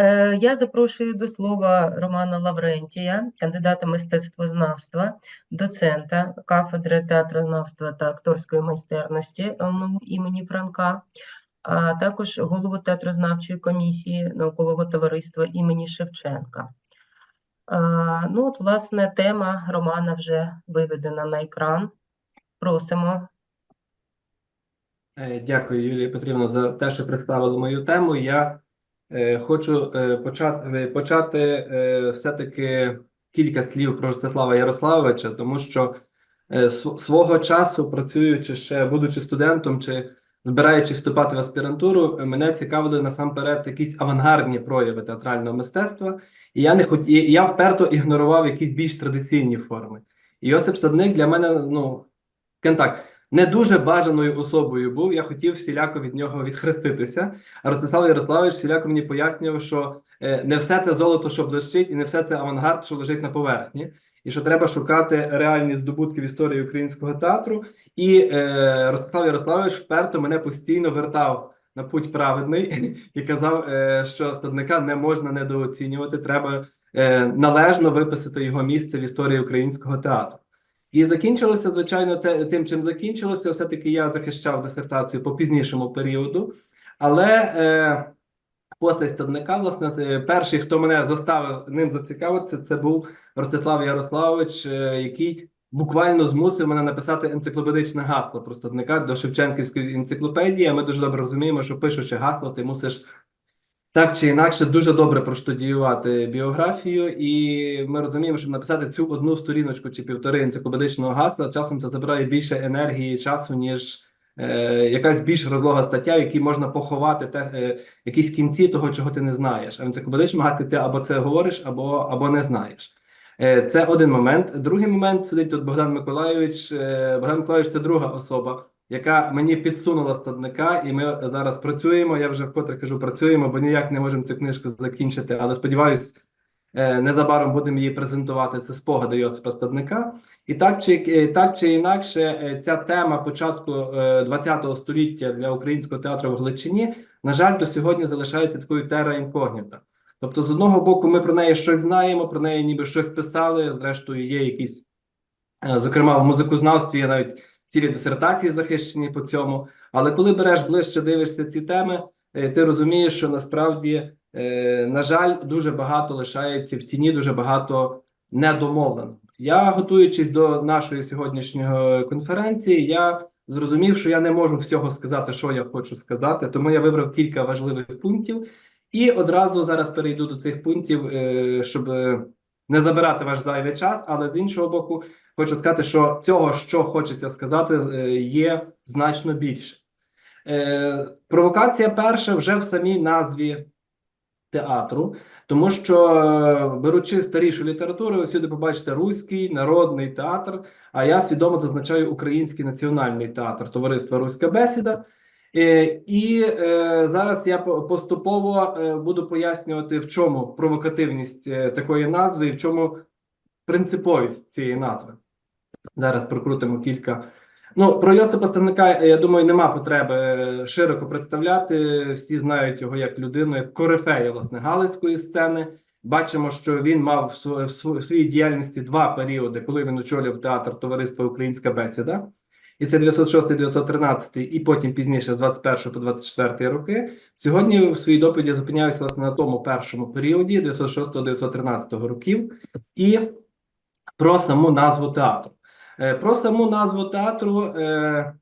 Е, Я запрошую до слова Романа Лаврентія, кандидата мистецтвознавства, доцента кафедри театрознавства та акторської майстерності ЛНУ імені Франка, а також голову театрознавчої комісії наукового товариства імені Шевченка. Ну, от, власне, тема Романа вже виведена на екран. Просимо. Е, Дякую, Юлія Петрівна, за те, що представили мою тему. Я е, хочу е, почати, почати е, все-таки кілька слів про Ростислава Ярославовича, тому що е, свого часу, працюючи ще, будучи студентом чи збираючись вступати в аспірантуру, е, мене цікавили насамперед якісь авангардні прояви театрального мистецтва, і я не хот... я вперто ігнорував якісь більш традиційні форми. І Йосип Стадник для мене, ну, скажімо не дуже бажаною особою був. Я хотів всіляко від нього відхреститися. А Ростислав Ярославович всіляко мені пояснював, що е, не все це золото, що блищить, і не все це авангард, що лежить на поверхні, і що треба шукати реальні здобутки в історії українського театру. І е, Ростислав Ярославович вперто мене постійно вертав на путь праведний і казав, е, що стадника не можна недооцінювати. Треба е, належно виписати його місце в історії українського театру. І закінчилося, звичайно, те, тим, чим закінчилося. Все-таки я захищав дисертацію по пізнішому періоду. Але е, постать стадника, власне, е, перший, хто мене заставив ним зацікавитися, це був Ростислав Ярославович, е, який буквально змусив мене написати енциклопедичне гасло про стадника до Шевченківської енциклопедії. Ми дуже добре розуміємо, що пишучи гасло, ти мусиш так чи інакше дуже добре проштудіювати біографію, і ми розуміємо, щоб написати цю одну сторіночку чи півтори енциклопедичного гасла, часом це забирає більше енергії часу, ніж е, якась більш розлога стаття, в якій можна поховати те, е, якісь кінці того, чого ти не знаєш. А в енциклопедичному гаслі ти або це говориш, або, або не знаєш. Е, Це один момент. Другий момент сидить тут Богдан Миколайович. Е, Богдан Миколайович це друга особа, яка мені підсунула стадника, і ми зараз працюємо. Я вже вкотре кажу, працюємо, бо ніяк не можемо цю книжку закінчити. Але сподіваюсь, е, незабаром будемо її презентувати. Це спогади Йосипа Стадника. І так чи е, так чи інакше, е, ця тема початку ХХ століття для українського театру в Гличині, на жаль, до сьогодні залишається такою тера інкогніта. Тобто, з одного боку, ми про неї щось знаємо, про неї ніби щось писали. Зрештою, є якісь, зокрема, в музикознавстві є навіть цілі дисертації захищені по цьому. Але коли береш ближче, дивишся ці теми, е, ти розумієш, що насправді, е, на жаль, дуже багато лишається в тіні, дуже багато недомовлено. Я, готуючись до нашої сьогоднішньої конференції, я зрозумів, що я не можу всього сказати, що я хочу сказати, тому я вибрав кілька важливих пунктів. І одразу зараз перейду до цих пунктів, е, щоб не забирати ваш зайвий час, але з іншого боку, хочу сказати, що цього, що хочеться сказати, е, є значно більше. Е, Провокація перша вже в самій назві театру, тому що, е, беручи старішу літературу, ви всюди побачите руський народний театр, а я свідомо зазначаю Український національний театр Товариства Руська Бесіда. І зараз я поступово буду пояснювати, в чому провокативність такої назви і в чому принциповість цієї назви. Зараз прокрутимо кілька. Ну, про Йосипа Ставника, е, я думаю, нема потреби е, широко представляти. Всі знають його як людину, як корифея власне галицької сцени. Бачимо, що він мав в сво- в своїй діяльності два періоди, коли він очолював театр Товариства Українська Бесіда. І це 906-913, і потім пізніше, з 21 по 24 роки. Сьогодні в своїй доповіді зупиняюся власне на тому першому періоді 906-913 років, і про саму назву театру. Е, Про саму назву театру е,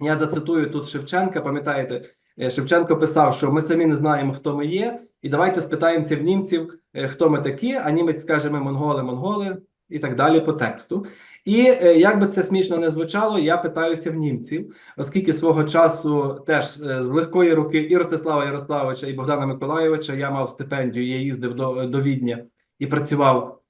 я зацитую тут Шевченка. Пам'ятаєте, е, Шевченко писав, що ми самі не знаємо, хто ми є, і давайте спитаємося в німців, хто ми такі, а німець скаже, ми монголи, монголи і так далі по тексту. І як би це смішно не звучало, я питаюся в німців, оскільки свого часу теж з легкої руки і Ростислава Ярославовича, і Богдана Миколайовича я мав стипендію, я їздив до, до Відня і працював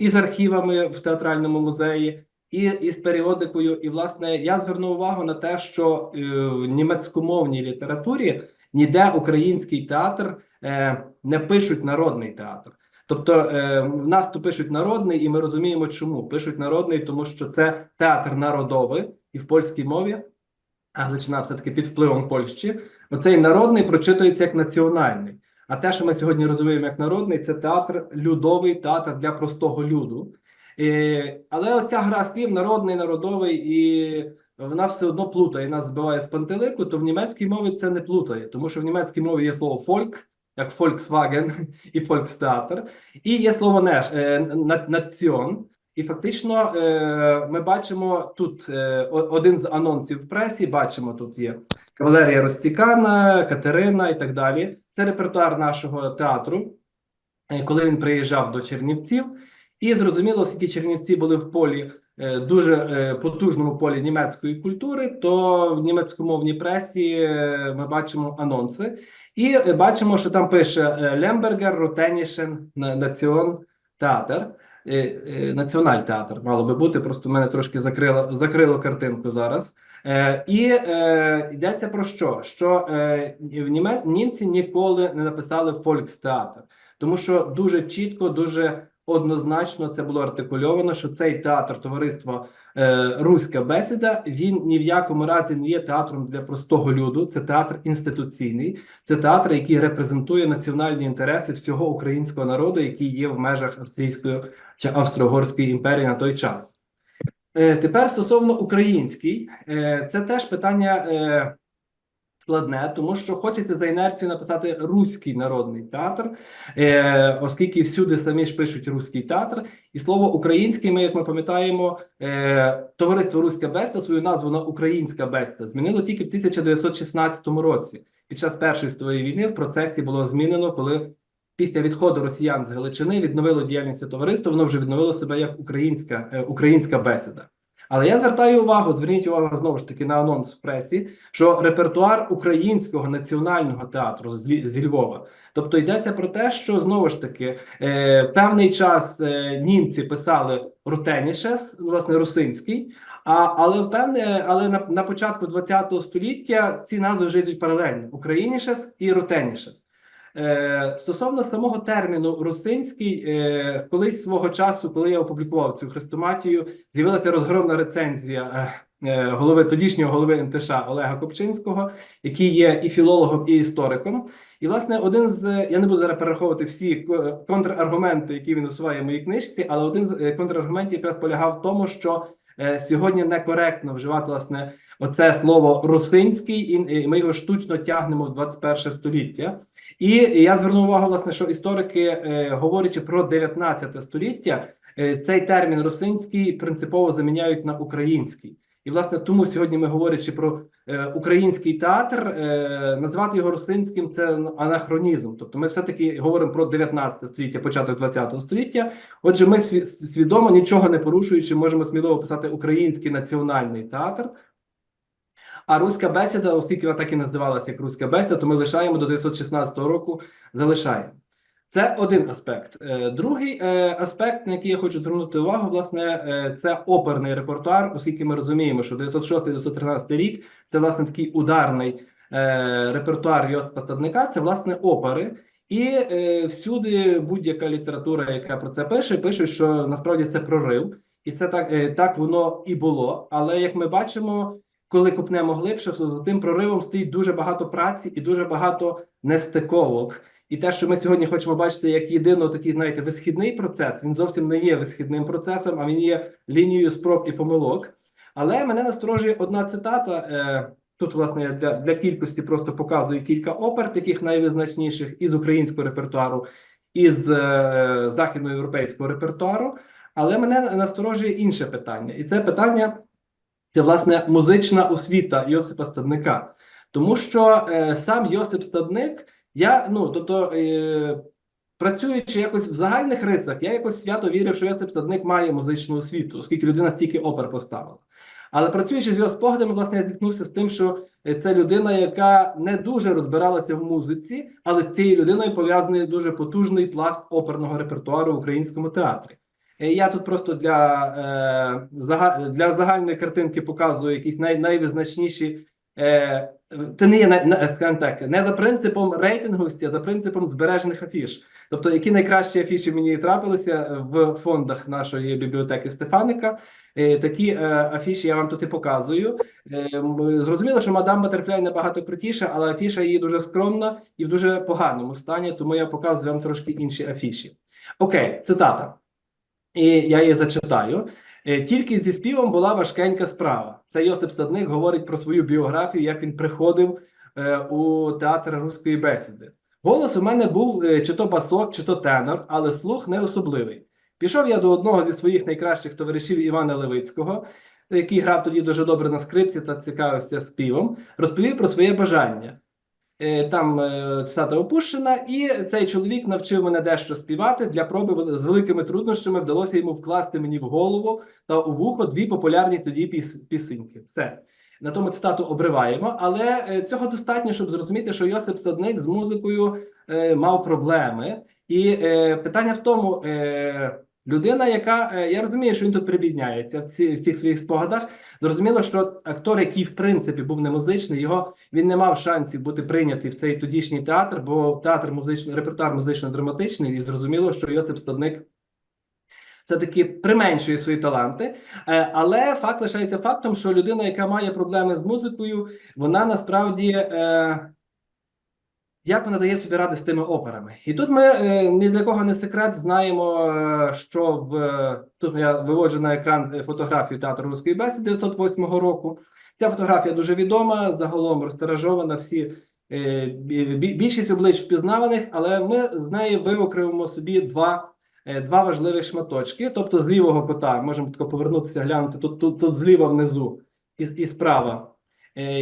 і з архівами в театральному музеї, і, і з періодикою. І, власне, я звернув увагу на те, що е, в німецькомовній літературі ніде український театр е, не пишуть народний театр. Тобто е, в нас тут пишуть народний, і ми розуміємо, чому пишуть народний, тому що це театр народовий і в польській мові, а Гличина все-таки під впливом Польщі. Оцей народний прочитується як національний. А те, що ми сьогодні розуміємо як народний, це театр людовий, театр для простого люду. Але оця гра слів народний, народовий, і вона все одно плутає, нас збиває з пантелику, то в німецькій мові це не плутає, тому що в німецькій мові є слово фольк, як Volkswagen і Volksteater, і є слово неш, на- націон. І фактично е, ми бачимо тут е, один з анонсів в пресі. Бачимо, тут є кавалерія Ростікана, Катерина і так далі. Це репертуар нашого театру, е, коли він приїжджав до Чернівців. І зрозуміло, оскільки Чернівці були в полі е, дуже е, потужному полі німецької культури, то в німецькомовній пресі ми бачимо анонси. І бачимо, що там пише Лембергер, Ротенішен, Націон Театр. Е, е, Національ театр мало би бути, просто мене трошки закрило, закрило картинку зараз. Е, і е, йдеться про що? Що е, в німці ніколи не написали Фолькстеатр, тому що дуже чітко, дуже однозначно це було артикульовано, що цей театр товариства е, Руська бесіда він ні в якому разі не є театром для простого люду. Це театр інституційний, це театр, який репрезентує національні інтереси всього українського народу, який є в межах австрійської чи австро-угорської імперії на той час. Е, тепер стосовно український, е, це теж питання е, складне, тому що хочеться за інерцією написати руський народний театр, оскільки всюди самі ж пишуть руський театр, і слово український, ми, як ми пам'ятаємо, товариство Руська Беста свою назву на Українська Беста змінило тільки в 1916 році. Під час Першої світової війни в процесі було змінено, коли після відходу росіян з Галичини відновило діяльність товариства, воно вже відновило себе як українська, е, українська бесіда. Але я звертаю увагу, зверніть увагу знову ж таки на анонс в пресі, що репертуар українського національного театру зі Львова. Тобто йдеться про те, що знову ж таки е, певний час е, німці писали Рутенішес, власне, русинський. А, але впевне, але на, на початку ХХ століття ці назви вже йдуть паралельно: Українішес і Рутенішес. Е, стосовно самого терміну русинський, е, колись свого часу, коли я опублікував цю хрестоматію, з'явилася розгромна рецензія е, голови тодішнього голови НТШ Олега Копчинського, який є і філологом, і істориком. І, власне, один з я не буду зараз перераховувати всі контраргументи, які він усуває в моїй книжці, але один з контраргументів якраз полягав в тому, що сьогодні некоректно вживати власне оце слово русинський, і ми його штучно тягнемо в 21 століття. І я звернув увагу, власне, що історики, е, говорячи про 19 століття, е, цей термін русинський принципово заміняють на український. І, власне, тому сьогодні ми говорячи про е, український театр, назвати його русинським це ну, анахронізм. Тобто ми все-таки говоримо про 19 століття, початок 20 століття. Отже, ми свідомо, нічого не порушуючи, можемо сміливо писати український національний театр. А руська бесіда, оскільки вона так і називалася як руська бесіда, то ми лишаємо до 916 року, залишаємо. Це один аспект. Е, Другий е, аспект, на який я хочу звернути увагу, власне, е, це оперний репертуар, оскільки ми розуміємо, що 906-913 рік це власне такий ударний репертуар Йосипа Стадника, це власне опери. І е, всюди будь-яка література, яка про це пише, пише, що насправді це прорив, і це так, е, так воно і було. Але як ми бачимо, коли купнемо глибше, то за тим проривом стоїть дуже багато праці і дуже багато нестиковок. І те, що ми сьогодні хочемо бачити як єдино такий, знаєте, висхідний процес, він зовсім не є висхідним процесом, а він є лінією спроб і помилок. Але мене насторожує одна цитата. Е, тут, власне, я для, для кількості просто показую кілька опер, таких найвизначніших із українського репертуару, із е, західноєвропейського репертуару. Але мене насторожує інше питання, і це питання це власне музична освіта Йосипа Стадника. Тому що е, сам Йосип Стадник, я ну тобто. Е, Працюючи якось в загальних рисах, я якось свято вірив, що Йосип Стадник має музичну освіту, оскільки людина стільки опер поставила. Але працюючи з його спогадами, власне, я зіткнувся з тим, що е, це людина, яка не дуже розбиралася в музиці, але з цією людиною пов'язаний дуже потужний пласт оперного репертуару в українському театрі. Е, Я тут просто для, е, для загальної картинки показую якісь най, найвизначніші Е, це не є так, не за принципом рейтинговості, а за принципом збережених афіш. Тобто, які найкращі афіші мені трапилися в фондах нашої бібліотеки Стефаника. Такі афіші я вам тут і показую. Зрозуміло, що мадам Батерфляй набагато крутіша, але афіша її дуже скромна і в дуже поганому стані, тому я показую вам трошки інші афіші. Окей, цитата. І я її зачитаю. Е, Тільки зі співом була важкенька справа. Це Йосип Стадник говорить про свою біографію, як він приходив е, у театр руської бесіди. Голос у мене був е, чи то басок, чи то тенор, але слух не особливий. Пішов я до одного зі своїх найкращих товаришів Івана Левицького, який грав тоді дуже добре на скрипці та цікавився співом, розповів про своє бажання. Е, Там е, цитата опущена, і цей чоловік навчив мене дещо співати. Для проби з великими труднощами вдалося йому вкласти мені в голову та у вухо дві популярні тоді піс- пісеньки. Все. На тому цитату обриваємо, але е, цього достатньо, щоб зрозуміти, що Йосип Садник з музикою е, мав проблеми. І е, питання в тому, е, людина, яка е, я розумію, що він тут прибідняється в, ці, в цих своїх спогадах. Зрозуміло, що актор, який в принципі був не музичний, його він не мав шансів бути прийнятий в цей тодішній театр, бо театр музичний репертуар музично-драматичний, і зрозуміло, що Йосип Стадник все-таки применшує свої таланти. Е, Але факт лишається фактом, що людина, яка має проблеми з музикою, вона насправді. Як вона дає собі ради з тими операми? І тут ми е, ні для кого не секрет знаємо, е, що в е, тут я виводжу на екран фотографію театру руської бесіди 908 року. Ця фотографія дуже відома, загалом розтиражована. Всі бі- бі- більшість облич впізнаваних, але ми з неї виокремимо собі два, два важливих шматочки. Тобто, з лівого кота можемо тако повернутися, глянути тут, тут, тут зліва внизу і, і справа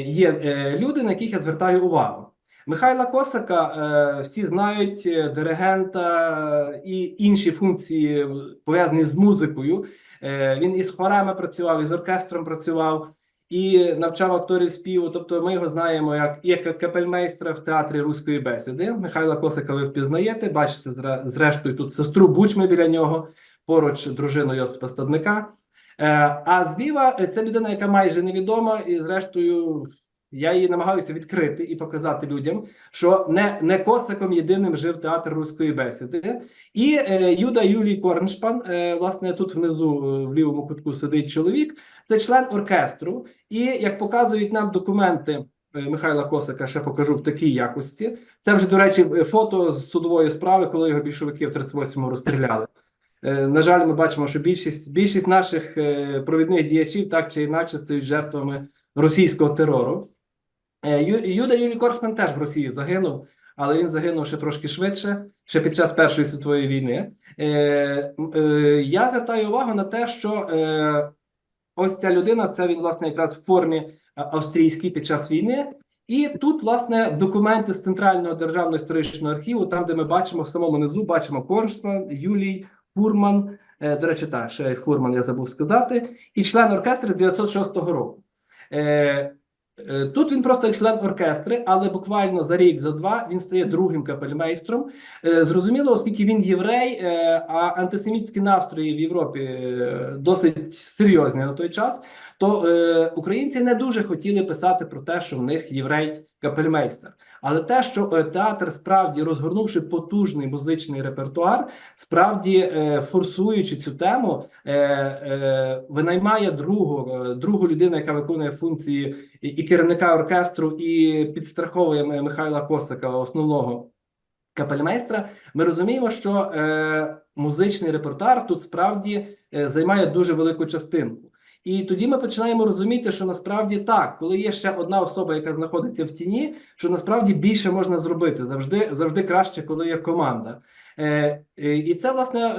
є люди, на яких я звертаю увагу. Михайла Косака е, всі знають е, диригента і інші функції е, пов'язані з музикою. Е, він із хорами працював, і з оркестром працював, і навчав акторів співу. Тобто ми його знаємо як, як капельмейстра в театрі руської бесіди. Михайла Косака ви впізнаєте, бачите, зрештою тут сестру Бучми біля нього, поруч дружину Йосипа Стадника. Е, а зліва е, це людина, яка майже невідома, і зрештою я її намагаюся відкрити і показати людям, що не, не косаком єдиним жив театр руської бесіди. І е, Юда Юлій Корншпан, е, власне, тут внизу е, в лівому кутку сидить чоловік. Це член оркестру. І як показують нам документи е, Михайла Косака, ще покажу в такій якості. Це вже, до речі, е, фото з судової справи, коли його більшовики в 38-му розстріляли. Е, На жаль, ми бачимо, що більшість, більшість наших е, провідних діячів так чи інакше стають жертвами російського терору. Е, Юда Юлій Коршман теж в Росії загинув, але він загинув ще трошки швидше, ще під час Першої світової війни. Е, е, Я звертаю увагу на те, що ось ця людина, це він, власне, якраз в формі австрійській під час війни. І тут, власне, документи з Центрального державного історичного архіву, там, де ми бачимо в самому низу, бачимо Коршман, Юлій, Фурман. До речі, так, ще Фурман я забув сказати, і член оркестру з 906 року. Е, Тут він просто член оркестри, але буквально за рік, за два він стає другим капельмейстром. Е, Зрозуміло, оскільки він єврей, е, а антисемітські настрої в Європі е, досить серйозні на той час, то е, українці не дуже хотіли писати про те, що в них єврей капельмейстер. Але те, що е, театр справді розгорнувши потужний музичний репертуар, справді е, форсуючи цю тему, е, винаймає другу, другу людину, яка виконує функції і, керівника оркестру, і підстраховує Михайла Косака, основного капельмейстра. Ми розуміємо, що музичний репертуар тут справді займає дуже велику частинку. І тоді ми починаємо розуміти, що насправді так, коли є ще одна особа, яка знаходиться в тіні, що насправді більше можна зробити завжди, завжди краще, коли є команда. Е, е, і це власне,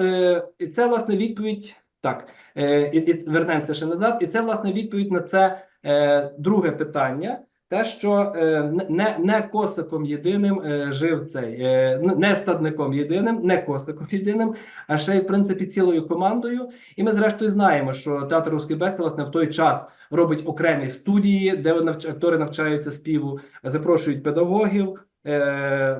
е, це власне відповідь. Так, е, і, і вернемося ще назад. І це власне відповідь на це е, друге питання. Те, що е, не, не косиком єдиним е, жив цей, е, не стадником єдиним, не косиком єдиним, а ще й в принципі цілою командою. І ми зрештою знаємо, що театр Руської Бесті, власне, в той час робить окремі студії, де актори навчаються співу, запрошують педагогів,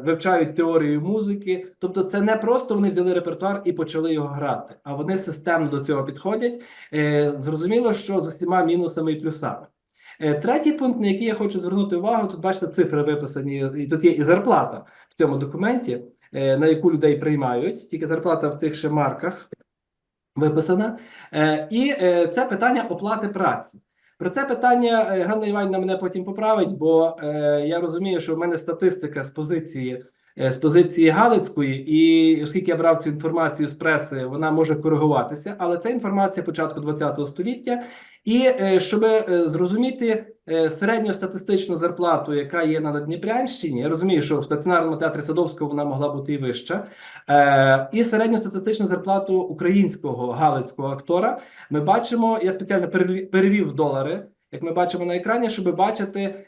вивчають теорію музики. Тобто, це не просто вони взяли репертуар і почали його грати, а вони системно до цього підходять. Зрозуміло, що з усіма мінусами і плюсами. Е, Третій пункт, на який я хочу звернути увагу, тут бачите, цифри виписані, і тут є і зарплата в цьому документі, е, на яку людей приймають, тільки зарплата в тих ще марках виписана. Е, І це питання оплати праці. Про це питання Ганна Іванівна мене потім поправить, бо я розумію, що в мене статистика з позиції. З позиції Галицької, і оскільки я брав цю інформацію з преси, вона може коригуватися, але це інформація початку ХХ століття. І е, щоб е, зрозуміти е, середньостатистичну зарплату, яка є на Дніпрянщині, я розумію, що в стаціонарному театрі Садовського вона могла бути і вища, і середньостатистичну зарплату українського галицького актора ми бачимо. Я спеціально перевів, долари. Як ми бачимо на екрані, щоб бачити,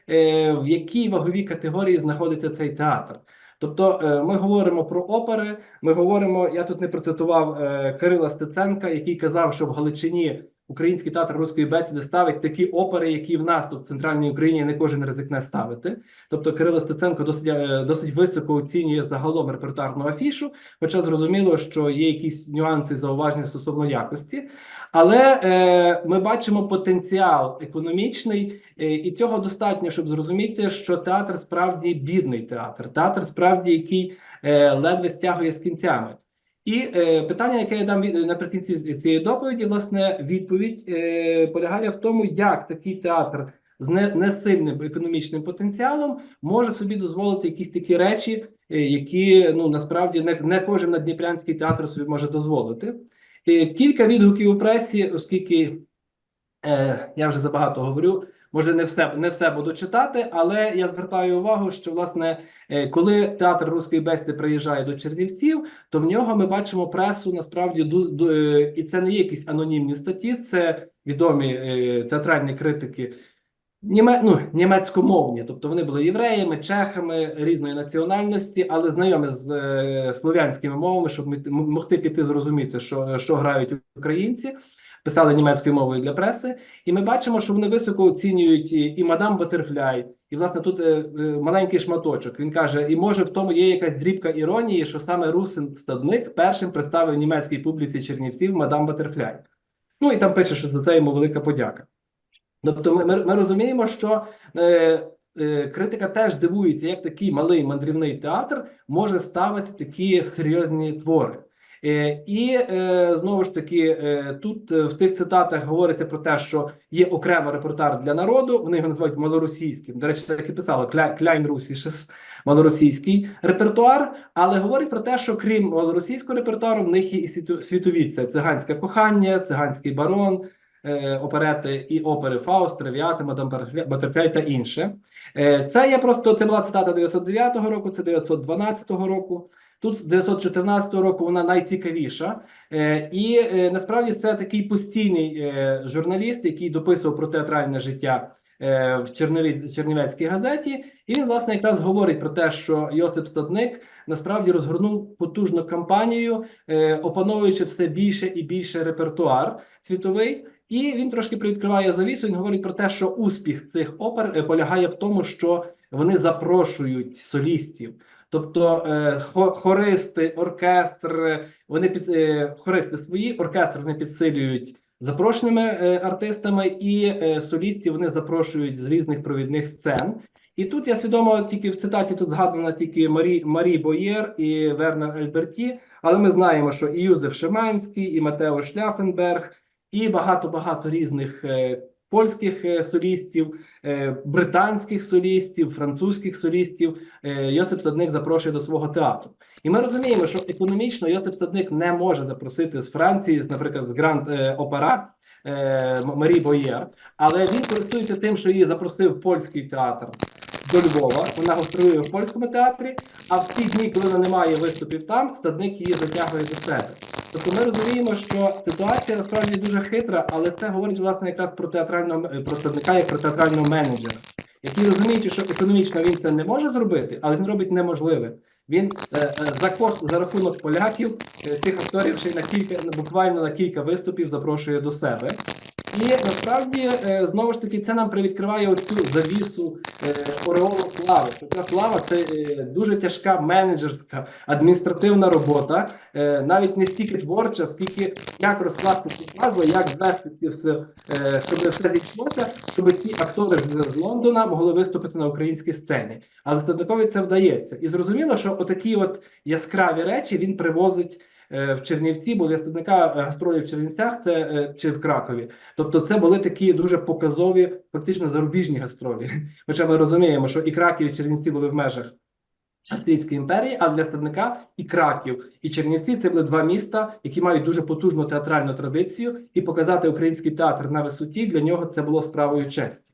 в якій ваговій категорії знаходиться цей театр. Тобто ми говоримо про опери. Ми говоримо. Я тут не процитував Кирила Стеценка, який казав, що в Галичині Український театр руської бесіди ставить такі опери, які в нас тут в центральній Україні не кожен ризикне ставити. Тобто Кирило Стеценко досить е, досить високо оцінює загалом репертуарну афішу, хоча зрозуміло, що є якісь нюанси зауваження стосовно якості. Але е, ми бачимо потенціал економічний, е, і цього достатньо, щоб зрозуміти, що театр справді бідний театр, театр справді який е, ледве стягує з кінцями. І е, питання, яке я дам від, наприкінці цієї доповіді, власне, відповідь е, полягає в тому, як такий театр з не, не сильним економічним потенціалом може собі дозволити якісь такі речі, е, які ну насправді не, не кожен надніпрянський театр собі може дозволити. Е, Кілька відгуків у пресі, оскільки е, я вже забагато говорю, може не все, не все буду читати, але я звертаю увагу, що власне, е, коли театр руської бесіди приїжджає до Чернівців, то в нього ми бачимо пресу насправді ду, е, і це не є якісь анонімні статті, це відомі е, театральні критики. Німе, ну, німецькомовні, тобто вони були євреями, чехами різної національності, але знайомі з е, слов'янськими мовами, щоб могти піти зрозуміти, що, що грають українці. Писали німецькою мовою для преси, і ми бачимо, що вони високо оцінюють і, і мадам Батерфляй. І власне тут е, е, маленький шматочок. Він каже: і може в тому є якась дрібка іронії, що саме Русин Стадник першим представив німецькій публіці Чернівців мадам Батерфляй. Ну і там пише, що за це йому велика подяка. Тобто, ми, ми, ми розуміємо, що е, е, критика теж дивується, як такий малий мандрівний театр може ставити такі серйозні твори. Е, і е, знову ж таки, е, тут в тих цитатах говориться про те, що є окремий репертуар для народу. Вони його називають малоросійським. До речі, так і писали Кля, Кляйн Русішес, малоросійський репертуар. Але говорить про те, що крім малоросійського репертуару, в них є і світові це циганське кохання, циганський барон оперети і опери Фауст, Тревіати, Мадам Батерфляй та інше. Це є просто це була цитата 909 року, це 912 року. Тут з 914 року вона найцікавіша, Е, і е, насправді це такий постійний е, журналіст, який дописував про театральне життя в Чернівець- Чернівецькій газеті. І він власне якраз говорить про те, що Йосип Стадник насправді розгорнув потужну кампанію, опановуючи все більше і більше репертуар світовий. І він трошки привідкриває завісу. Він говорить про те, що успіх цих опер полягає в тому, що вони запрошують солістів. Тобто е, хо- хористи, оркестр, е, вони під е, хористи свої, оркестр вони підсилюють запрошеними артистами, і солістів вони запрошують з різних провідних сцен. І тут я свідомо тільки в цитаті тут згадана тільки Марі, Марі Боєр і Вернер Альберті, але ми знаємо, що і Юзеф Шиманський, і Матео Шляфенберг, і багато-багато різних е, польських е, солістів, е, британських солістів, французьких солістів е, Йосип Садник запрошує до свого театру. І ми розуміємо, що економічно Йосип Садник не може запросити з Франції, наприклад, з Гранд Опера Марі Боєр, але він користується тим, що її запросив польський театр до Львова. Вона гастролює в польському театрі. А в ті дні, коли вона не має виступів там, стадник її затягує до себе. Тобто ми розуміємо, що ситуація насправді дуже хитра, але це говорить власне якраз про театрального представника як про театрального менеджера, який розуміючи, що економічно він це не може зробити, але він робить неможливе. Він е, е, за кошт за рахунок поляків е, тих акторів ще на кілька буквально на кілька виступів запрошує до себе. І насправді е, знову ж таки це нам привідкриває оцю завісу е, ореолу слави. Ця слава це е, дуже тяжка менеджерська адміністративна робота, навіть не стільки творча, скільки як розкласти ці пазли, як звести ці все, щоб все відбулося, щоб ці актори з Лондона могли виступити на українській сцені. Але Стадникові це вдається. І зрозуміло, що отакі от яскраві речі він привозить. Е, В Чернівці, бо для стадника е, гастролі в Чернівцях це е, чи в Кракові. Тобто, це були такі дуже показові, фактично зарубіжні гастролі. Хоча ми розуміємо, що і Краків, і Чернівці були в межах Австрійської імперії, а для стадника і Краків, і Чернівці це були два міста, які мають дуже потужну театральну традицію, і показати український театр на висоті для нього це було справою честі.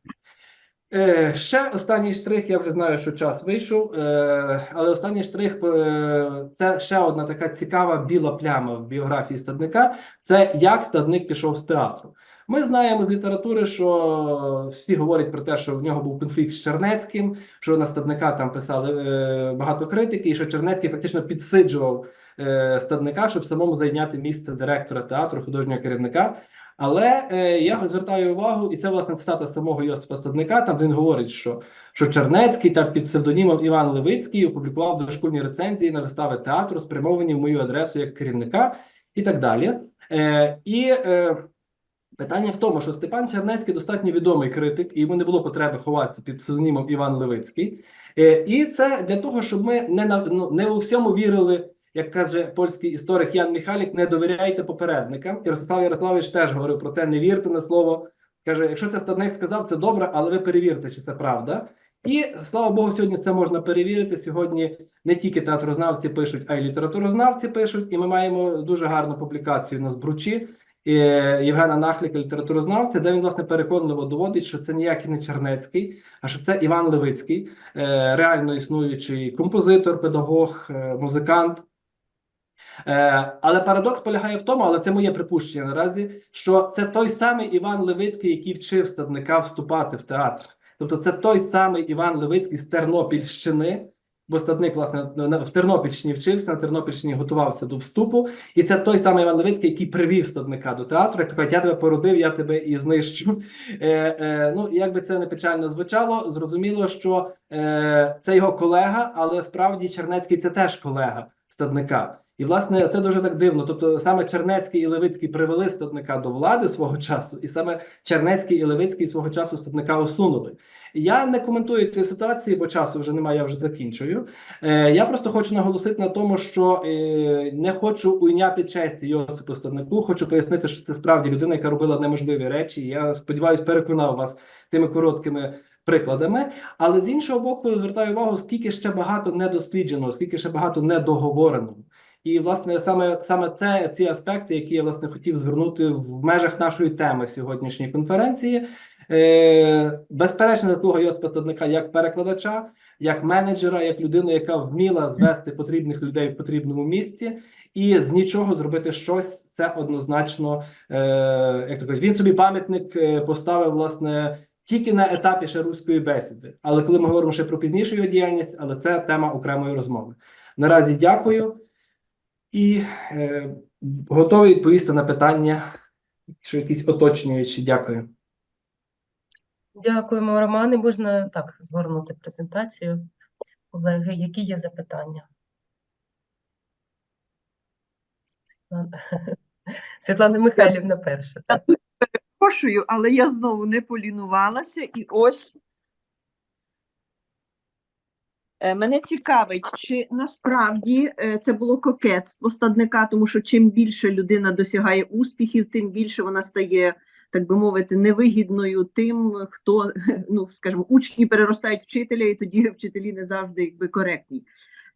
Е, ще останній штрих, я вже знаю, що час вийшов, е, але останній штрих е, це ще одна така цікава біла пляма в біографії стадника. Це як стадник пішов з театру. Ми знаємо з літератури, що всі говорять про те, що в нього був конфлікт з Чернецьким, що на стадника там писали е, багато критики, і що Чернецький фактично підсиджував е, стадника, щоб самому зайняти місце директора театру, художнього керівника. Але е, я звертаю увагу, і це власне цитата самого Йосипа Стадника, там він говорить, що, що Чернецький так під псевдонімом Іван Левицький опублікував дошкульні рецензії на вистави театру, спрямовані в мою адресу як керівника, і так далі. Е, і е, питання в тому, що Степан Чернецький достатньо відомий критик, і йому не було потреби ховатися під псевдонімом Іван Левицький. Е, і це для того, щоб ми не на ну, не у всьому вірили як каже польський історик Ян Міхалік, не довіряйте попередникам. І Ростислав Ярославович теж говорив про те: не вірте на слово. Каже, якщо це стадник сказав, це добре, але ви перевірте, чи це правда. І слава Богу, сьогодні це можна перевірити. Сьогодні не тільки театрознавці пишуть, а й літературознавці пишуть. І ми маємо дуже гарну публікацію на збручі е, Євгена Нахліка, літературознавця, де він власне переконливо доводить, що це ніякий не Чернецький, а що це Іван Левицький, е, реально існуючий композитор, педагог, е, музикант. Е, але парадокс полягає в тому, але це моє припущення наразі, що це той самий Іван Левицький, який вчив стадника вступати в театр. Тобто, це той самий Іван Левицький з Тернопільщини, бо стадник, власне, в Тернопільщині вчився, на Тернопільщині готувався до вступу. І це той самий Іван Левицький, який привів стадника до театру. Як кажуть, я тебе породив, я тебе і знищу. Е, е, ну, як би це не печально звучало, зрозуміло, що е, це його колега, але справді Чернецький це теж колега стадника. І, власне, це дуже так дивно. Тобто, саме Чернецький і Левицький привели стадника до влади свого часу, і саме Чернецький і Левицький свого часу стадника усунули. Я не коментую цієї ситуації, бо часу вже немає, я вже закінчую. Е, я просто хочу наголосити на тому, що е, не хочу уйняти честі Йосипу Стаднику. Хочу пояснити, що це справді людина, яка робила неможливі речі. Я сподіваюся, переконав вас тими короткими прикладами. Але з іншого боку, звертаю увагу, скільки ще багато недослідженого, скільки ще багато недоговореного. І, власне, саме саме це ці аспекти, які я власне хотів звернути в межах нашої теми сьогоднішньої конференції. Е, безперечно, заслуга Йосипа Стадника як перекладача, як менеджера, як людину, яка вміла звести потрібних людей в потрібному місці, і з нічого зробити щось. Це однозначно, е, як то кажуть, він собі пам'ятник е, поставив власне. Тільки на етапі ще руської бесіди, але коли ми говоримо ще про пізнішу його діяльність, але це тема окремої розмови. Наразі дякую і е, готовий відповісти на питання, що якісь уточнюючі. Дякую. Дякуємо, Романе. Можна так згорнути презентацію. Колеги, які є запитання? Світлана, Світлана Михайлівна перша. Так. Перепрошую, але я знову не полінувалася і ось. Е, Мене цікавить, чи насправді е, це було кокетство стадника, тому що чим більше людина досягає успіхів, тим більше вона стає, так би мовити, невигідною тим, хто, ну скажімо, учні переростають вчителя, і тоді вчителі не завжди якби коректні.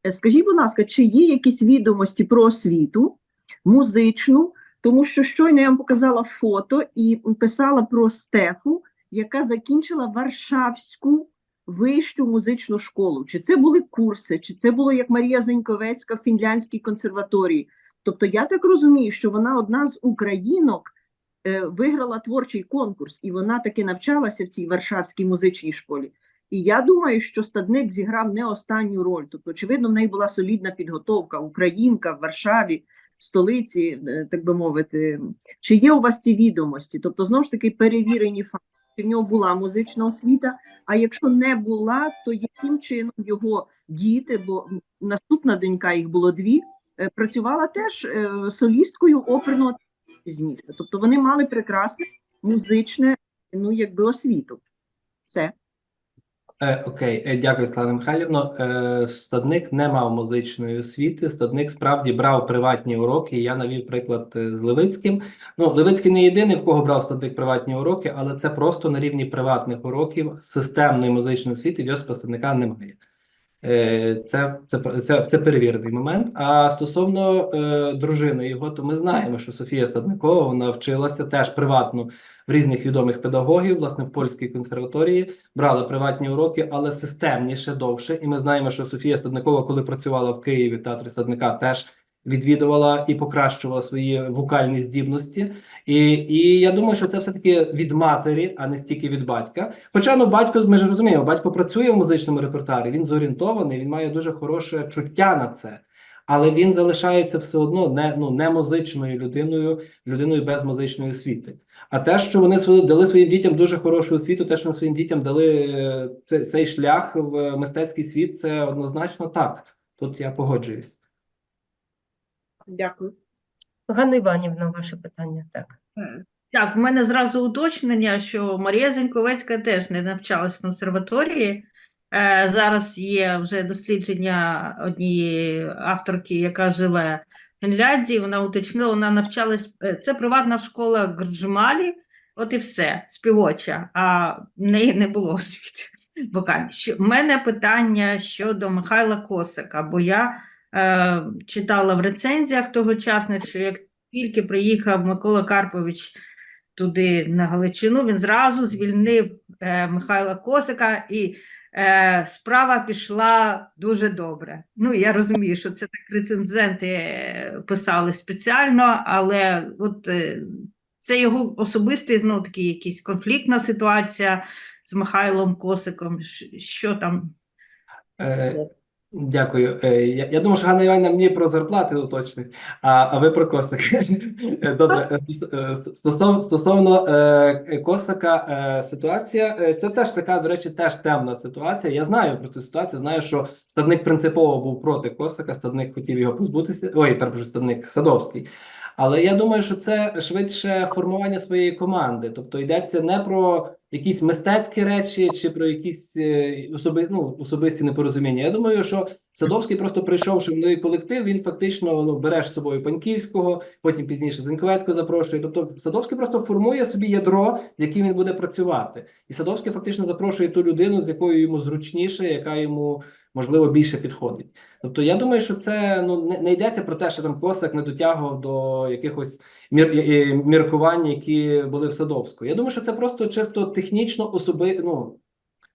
Е, Скажіть, будь ласка, чи є якісь відомості про освіту музичну? Тому що щойно я вам показала фото і писала про Стефу, яка закінчила Варшавську вищу музичну школу. Чи це були курси, чи це було як Марія Заньковецька в Фінляндській консерваторії. Тобто, я так розумію, що вона одна з українок е, виграла творчий конкурс, і вона таки навчалася в цій Варшавській музичній школі. І я думаю, що стадник зіграв не останню роль. Тобто, очевидно, в неї була солідна підготовка, українка в Варшаві, в столиці, е, так би мовити. Чи є у вас ці відомості? Тобто, знову ж таки, перевірені факти, в нього була музична освіта. А якщо не була, то яким чином його діти, бо наступна донька їх було дві, е, працювала теж е, солісткою оперного пізніше. Тобто вони мали прекрасне музичне, ну якби освіту. Все. Е, окей, е, дякую, Слава Михайлівна. Е, Стадник не мав музичної освіти. Стадник справді брав приватні уроки. Я навів приклад е, з Левицьким. Ну, Левицький не єдиний, в кого брав стадник приватні уроки, але це просто на рівні приватних уроків системної музичної освіти Йосипа Стадника немає. Е, Це, це, це, це перевірений момент. А стосовно е, дружини його, то ми знаємо, що Софія Стадникова вона вчилася теж приватно в різних відомих педагогів, власне, в польській консерваторії, брала приватні уроки, але системніше довше. І ми знаємо, що Софія Стадникова, коли працювала в Києві в театрі Стадника, теж відвідувала і покращувала свої вокальні здібності. І, і я думаю, що це все-таки від матері, а не стільки від батька. Хоча ну батько, ми ж розуміємо, батько працює в музичному репертуарі, він зорієнтований, він має дуже хороше чуття на це. Але він залишається все одно не, ну, не музичною людиною, людиною без музичної освіти. А те, що вони дали своїм дітям дуже хорошу освіту, те, що вони своїм дітям дали е, цей, цей шлях в мистецький світ, це однозначно так. Тут я погоджуюсь. Дякую. Ганна Іванівна, ваше питання. Так. Е, Так, в мене зразу уточнення, що Марія Зеньковецька теж не навчалась в консерваторії. Е, Зараз є вже дослідження однієї авторки, яка живе в Фінляндії. Вона уточнила, вона навчалась. е, Це приватна школа Грджмалі, от і все, співоча, а в неї не було освіти В мене питання щодо Михайла Косика, бо я е, читала в рецензіях тогочасних, що як тільки приїхав Микола Карпович туди на Галичину, він зразу звільнив е, Михайла Косика і е, справа пішла дуже добре. Ну, я розумію, що це так рецензенти е, писали спеціально, але от е, це його особистий, знову таки, якась конфліктна ситуація з Михайлом Косиком. Що там? Е, дякую. Е, я, я думаю, що Ганна Іванівна мені про зарплати уточнить, а, а ви про Косик. Добре, е, е, стосовно, е, Косика ситуація, це теж така, до речі, теж темна ситуація. Я знаю про цю ситуацію, знаю, що стадник принципово був проти Косика, стадник хотів його позбутися. Ой, перепрошую, стадник Садовський. Але я думаю, що це швидше формування своєї команди. Тобто йдеться не про якісь мистецькі речі чи про якісь е, особи, ну, особисті непорозуміння. Я думаю, що Садовський просто прийшовши в новий колектив, він фактично ну, бере з собою Паньківського, потім пізніше Зеньковецького запрошує. Тобто Садовський просто формує собі ядро, з яким він буде працювати. І Садовський фактично запрошує ту людину, з якою йому зручніше, яка йому можливо більше підходить. Тобто, я думаю, що це ну не, не йдеться про те, що там Косак не дотягував до якихось мір, е, е, міркувань, які були в Садовську. Я думаю, що це просто чисто технічно особи, ну,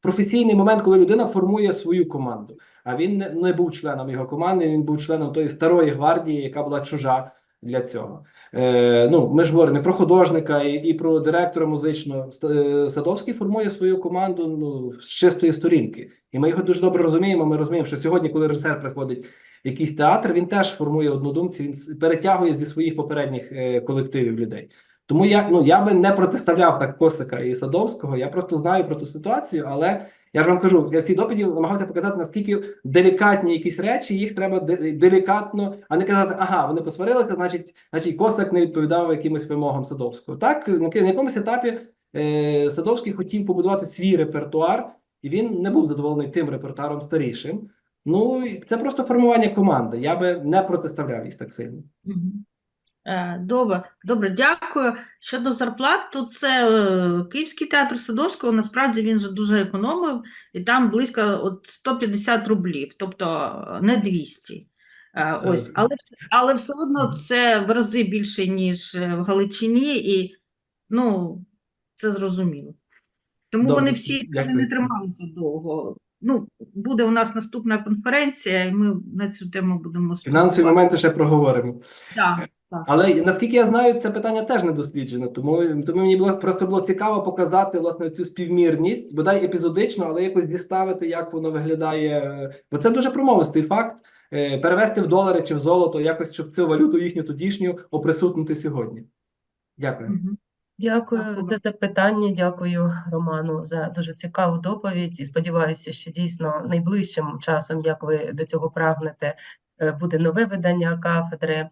професійний момент, коли людина формує свою команду. А він не, не був членом його команди, він був членом тої старої гвардії, яка була чужа для цього. Е, ну, ми ж говоримо про художника, і, і про директора музичного. Е, Садовський формує свою команду ну, з чистої сторінки. І ми його дуже добре розуміємо. Ми розуміємо, що сьогодні, коли режисер приходить в якийсь театр, він теж формує однодумців, він перетягує зі своїх попередніх е, колективів людей. Тому я, ну, я би не протиставляв так Косика і Садовського, я просто знаю про ту ситуацію, але я ж вам кажу, я всі доповіді намагався показати, наскільки делікатні якісь речі, їх треба делікатно, а не казати, ага, вони посварилися, значить, значить Косак не відповідав якимось вимогам Садовського. Так, на якомусь етапі е, Садовський хотів побудувати свій репертуар, і він не був задоволений тим репертуаром старішим. Ну, це просто формування команди. Я би не протиставляв їх так сильно. Е, Добре, добре, дякую. Щодо зарплат, то це е, Київський театр Садовського, насправді він же дуже економив, і там близько от 150 рублів, тобто е, не 200. Е, Ось, але, але все одно це в рази більше, ніж в Галичині, і ну, це зрозуміло. Тому Добре, вони всі не дякую. трималися довго. Ну, буде у нас наступна конференція, і ми на цю тему будемо Фінансові моменти ще проговоримо. Так, Так. Але наскільки я знаю, це питання теж не досліджено. Тому, тому мені було просто було цікаво показати власне цю співмірність, бодай епізодично, але якось діставити, як воно виглядає. Бо це дуже промовистий факт. е, Перевести в долари чи в золото, якось щоб цю валюту їхню тодішню оприсутнити сьогодні. Дякую. Мгм. Дякую Дякую. за запитання. Дякую, Роману, за дуже цікаву доповідь. І сподіваюся, що дійсно найближчим часом, як ви до цього прагнете, е, буде нове видання кафедри.